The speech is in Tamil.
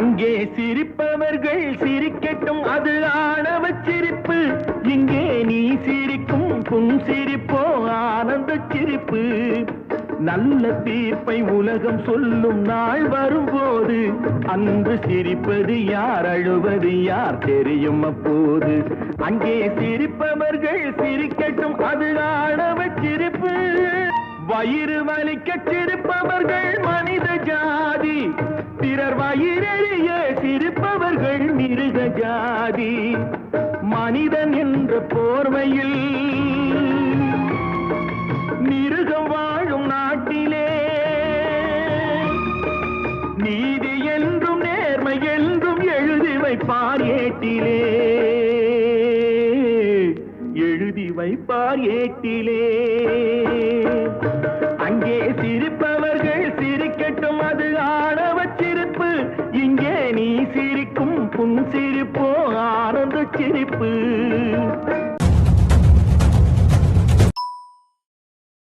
அங்கே சிரிப்பவர்கள் சிரிக்கட்டும் அது ஆணவ சிரிப்பு. இங்கே நீ சிரிக்கும் புன் சிரிப்போ ஆனந்த சிரிப்பு. நல்ல தீர்ப்பை உலகம் சொல்லும் நாள் வரும்போது அன்று சிரிப்பது யார் அழுவது யார் தெரியும் அப்போது. அங்கே சிரிப்பவர்கள் சிரிக்கட்டும் அது ஆணவ சிரிப்பு. வயிறு வலிக்க சிரிப்பவர்கள் மனித ஜாதி. பிறர் வயிறு ஜாதி மனிதன் என்ற போர்வையில் மிருகம் வாழும் நாட்டிலே. நீதி என்றும் நேர்மை என்றும் எழுதி வைப்பார் ஏட்டிலே. எழுதி வைப்பார் ஏட்டிலே. உன் சிரிப்போ ஆனந்த சிரிப்பு.